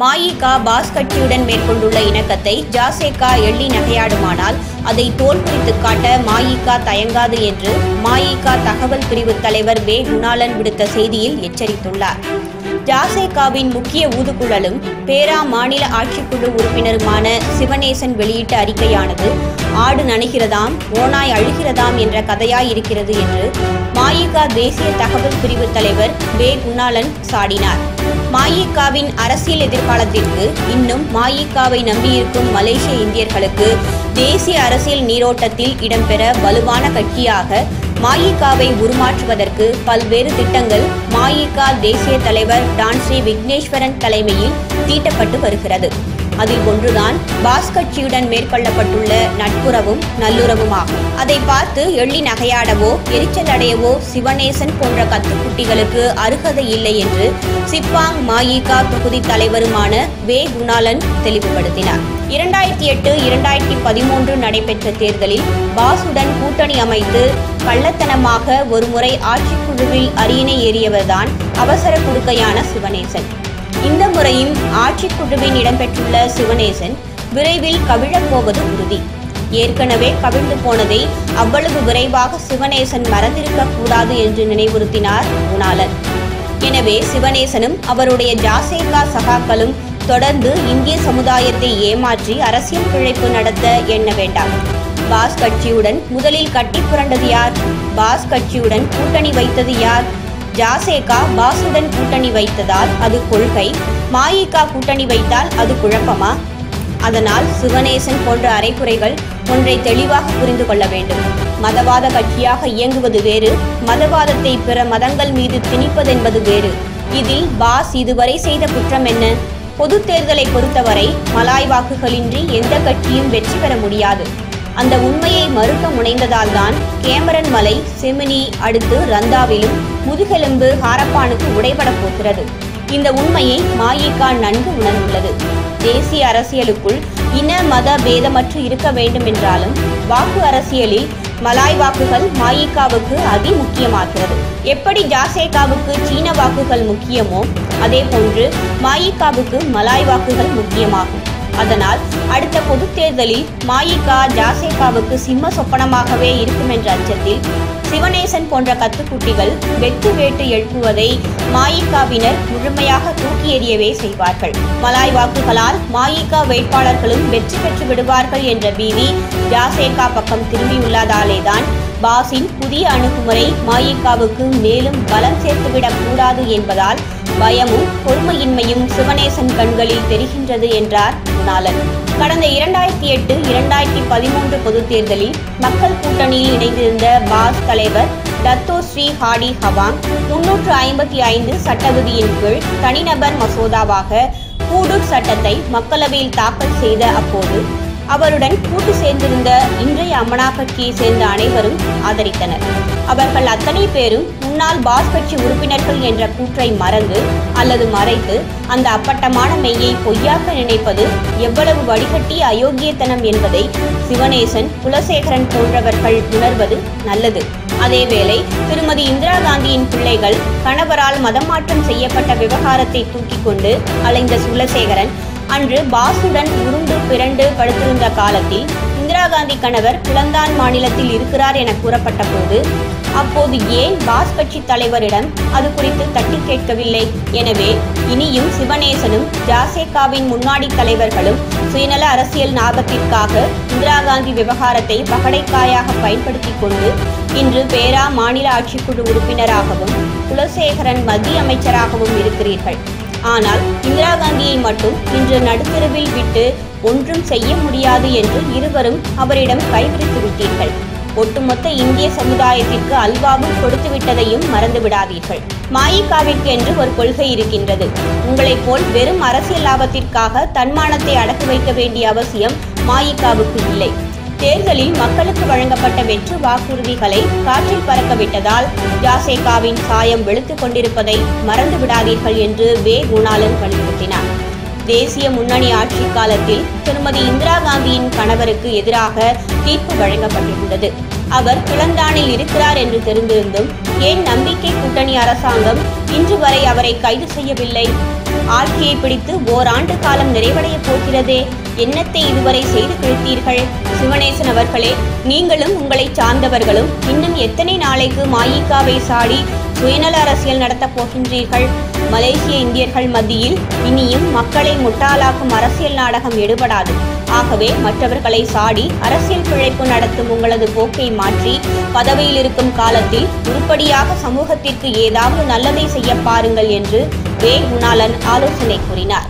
மாயிகா pass கட்சியுடன் மேற்கொண்டுள்ள இணக்கத்தை ஜாசேகா எள்ளி நகையாடுமானால் அதை தோல் குறித்து காட்ட மாயிகா தயங்காது என்று மாயிகா தகவல் பிரிவு தலைவர் வே. குணாலன் விடுத்த செய்தியில் எச்சரித்துள்ளார். ஜாசேகாவின் முக்கிய ஊதுகுழலும் பேரா மாநில ஆட்சிக்குழு உறுப்பினருமான சிவநேசன் வெளியிட்ட அறிக்கையானது ஆடு நனைகிறதாம் ஓனாய் அழுகிறதாம் என்ற கதையாய் இருக்கிறது என்று மாயிகா தேசிய தகவல் பிரிவு தலைவர் வே. குணாலன் சாடினார். மாயிகாவின் அரசியல் எதிர்காலத்திற்கு இன்னும் மாயிகாவை நம்பியிருக்கும் மலேசிய இந்தியர்களுக்கு தேசிய அரசியல் நீரோட்டத்தில் இடம்பெற வலுவான கட்சியாக மாயிகாவை உருமாற்றுவதற்கு பல்வேறு திட்டங்கள் மாயிகா தேசிய தலைவர் டான்ஸ்ரீ விக்னேஸ்வரன் தலைமையில் தீட்டப்பட்டு வருகிறது. அதில் ஒன்றுதான் பாஸ் கட்சியுடன் மேற்கொள்ளப்பட்டுள்ள நட்புறவும் நல்லுறவுமாகும். அதை பார்த்து எள்ளி நகையாடவோ எரிச்சல் அடையவோ சிவனேசன் போன்ற கத்துக்குட்டிகளுக்கு அருகதை இல்லை என்று சிப்பாங் மாயிகா தொகுதி தலைவருமான வே. குணாலன் தெளிவுபடுத்தினார். இரண்டாயிரத்தி எட்டு இரண்டாயிரத்தி பதிமூன்று நடைபெற்ற தேர்தலில் பாசுடன் கூட்டணி அமைத்து கள்ளத்தனமாக ஒருமுறை ஆட்சிக்குழுவில் அரியணை ஏறியவர்தான் அவசர குடுக்கையான சிவனேசன். இந்த முறையும் ஆட்சிக்குழுவின் இடம்பெற்றுள்ள சிவனேசன் விரைவில் கவிழப் போவது உறுதி. ஏற்கனவே கவிழ்ந்து போனதை அவ்வளவு விரைவாக சிவனேசன் மறந்திருக்க கூடாது என்று நினைவுறுத்தினார் குணாளன் எனவே சிவனேசனும் அவருடைய ஜாசேகா சகாக்களும் தொடர்ந்து இந்திய சமுதாயத்தை ஏமாற்றி அரசியல் பிழைப்பு நடத்த எண்ண வேண்டாம். பாஸ் கட்சியுடன் முதலில் கட்டி புரண்டது யார்? பாஸ் கட்சியுடன் கூட்டணி வைத்தது யார்? ஜாசேகா பாசுடன் கூட்டணி வைத்ததால் அது கொள்கை மாயிகா கூட்டணி வைத்தால் அது குழப்பமா? அதனால் சிவனேசன் போன்ற அரைக்குறைகள் ஒன்றை தெளிவாக புரிந்து கொள்ள வேண்டும். மதவாத கட்சியாக இயங்குவது வேறு மதவாதத்தை பிற மதங்கள் மீது திணிப்பதென்பது வேறு. இதில் பாஸ் இதுவரை செய்த குற்றம் என்ன? பொது தேர்தலை பொறுத்தவரை மலாய் வாக்குகளின்றி எந்த கட்சியும் வெற்றி பெற முடியாது. அந்த உண்மையை மறுக்க முனைந்ததால்தான் கேமரன் மலை செமினி அடுத்து ரந்தாவிலும் முதுகெலும்பு ஹாரப்பானுக்கு உடைபடப் போகிறது. இந்த உண்மையை மாயிகா நன்கு உணர்ந்துள்ளது. தேசிய அரசியலுக்குள் இன மத பேதமற்று இருக்க வேண்டும் என்றாலும் வாக்கு அரசியலில் மலாய் வாக்குகள் மாயிகாவுக்கு அதி முக்கியமாகிறது எப்படி ஜாசேகாவுக்கு சீன வாக்குகள் முக்கியமோ அதே போன்று மாயிகாவுக்கு மலாய் வாக்குகள் முக்கியமாகும். அதனால் அடுத்த பொது தேர்தலில் மாயிகா ஜாசேகாவுக்கு சிம்ம சொப்பனமாகவே இருக்கும் என்ற அச்சத்தில் சிவனேசன் போன்ற கத்துக்குட்டிகள் வெட்டு வேட்டு எழுப்புவதை மாயிகாவினர் முழுமையாக தூக்கி எறியவே செய்வார்கள். மலாய் வாக்குகளால் மாயிகா வேட்பாளர்களும் வெற்றி பெற்று விடுவார்கள் என்ற பீதி ஜாசேகா பக்கம் திரும்பியுள்ளதாலேதான் பாஸின் புதிய அணுகுமுறை மாயிகாவுக்கு மேலும் பலம் சேர்த்துவிடக் கூடாது என்பதால் பயமும் பொறுமையின்மையும் சிவனேசன் கண்களில் தெரிகின்றது என்றார் குணாலன் கடந்த இரண்டாயிரத்தி எட்டு இரண்டாயிரத்தி பதிமூன்று பொதுத் தேர்தலில் மக்கள் கூட்டணியில் இணைந்திருந்த பாஸ் தலைவர் டத்தோ ஸ்ரீ ஹாடி ஹவாங் முன்னூற்று ஐம்பத்தி ஐந்து சட்டவிதியின் கீழ் தனிநபர் மசோதாவாக கூடுட் சட்டத்தை மக்களவையில் தாக்கல் செய்த அப்போது அவருடன் கூட்டு சேர்ந்திருந்த இன்றைய அமனா கட்சியை சேர்ந்த அனைவரும் ஆதரித்தனர். அவர்கள் அத்தனை பேரும் முன்னாள் பாஸ் கட்சி உறுப்பினர்கள் என்ற கூற்றை மறந்து அல்லது மறைத்து அந்த அப்பட்டமான மெய்யை பொய்யாக்க நினைப்பது எவ்வளவு வடிகட்டிய அயோக்கியத்தனம் என்பதை சிவனேசன் குலசேகரன் போன்றவர்கள் உணர்வது நல்லது. அதேவேளை திருமதி இந்திரா காந்தியின் பிள்ளைகள் கணவரால் மதம் மாற்றம் செய்யப்பட்ட விவகாரத்தை தூக்கிக் கொண்டு அலைந்த குலசேகரன் அன்று பாசுடன் உருண்டு பிறண்டு படுத்திருந்த காலத்தில் இந்திரா காந்தி கணவர் குலந்தான் மாநிலத்தில் இருக்கிறார் என கூறப்பட்ட போது அப்போது ஏன் பாஸ் கட்சி தலைவரிடம் அது குறித்து தட்டி கேட்கவில்லை? எனவே இனியும் சிவநேசனும் ஜாசேகாவின் முன்னாடி தலைவர்களும் சுயநல அரசியல் லாபத்திற்காக இந்திரா காந்தி விவகாரத்தை பகடைக்காயாக பயன்படுத்திக் கொண்டு இன்று பேரா மாநில ஆட்சிக்குழு உறுப்பினராகவும் குலசேகரன் மத்திய அமைச்சராகவும் இருக்கிறீர்கள். ஆனால் இந்திரா காந்தியை மட்டும் இன்று நடுத்தெருவில் விட்டு ஒன்றும் செய்ய முடியாது என்று இருவரும் அவரிடம் கைவிரித்து விட்டீர்கள். ஒட்டுமொத்த இந்திய சமுதாயத்திற்கு அல்வாவும் கொடுத்து விட்டதையும் மறந்து விடாதீர்கள். மாயிகாவிற்கு என்று ஒரு கொள்கை இருக்கின்றது. உங்களைப் போல் வெறும் அரசியல் லாபத்திற்காக தன்மானத்தை அடக்கி வைக்க வேண்டிய அவசியம் மாயிகாவுக்கு இல்லை. தேர்தலில் மக்களுக்கு வழங்கப்பட்ட வெற்று வாக்குறுதிகளை காற்றில் பறக்கவிட்டதால் ஜாசேகாவின் சாயம் வெளுத்துக் கொண்டிருப்பதை மறந்து விடாதீர்கள் என்று வே. குணாலன் வலியுறுத்தினார். தேசிய முன்னணி ஆட்சி காலத்தில் திருமதி இந்திரா காந்தியின் கணவருக்கு எதிராக தீர்ப்பு வழங்கப்பட்டிருந்தது. அவர் கிளந்தானில் இருக்கிறார் என்று தெரிந்திருந்தும் ஏன் நம்பிக்கை கூட்டணி அரசாங்கம் இன்று வரை அவரை கைது செய்யவில்லை? ஆட்சியை பிடித்து ஓராண்டு காலம் நிறைவடைய போகிறதே என்னத்தை இதுவரை செய்து கிழித்தீர்கள் சிவனேசன் அவர்களே நீங்களும் உங்களை சார்ந்தவர்களும் இன்னும் எத்தனை நாளைக்கு மாயிகாவை சாடி சுயநல அரசியல் நடத்தப் போகின்றீர்கள்? மலேசிய இந்தியர்கள் மத்தியில் இனியும் மக்களை முட்டாளாக்கும் அரசியல் நாடகம் எடுபடாது. ஆகவே மற்றவர்களை சாடி அரசியல் பிழைப்பு நடத்தும் உங்களது போக்கை மாற்றி பதவியில் இருக்கும் காலத்தில் உருப்படியாக சமூகத்திற்கு ஏதாவது நல்லதை செய்ய பாருங்கள் என்று வே. குணாலன் ஆலோசனை கூறினார்.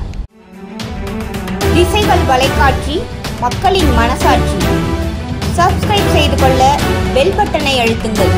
திசைகள் வலைக்காட்சி மக்களின் மனசாட்சி. சப்ஸ்கிரைப் செய்து கொள்ள பெல் பட்டனை அழுத்துங்கள்.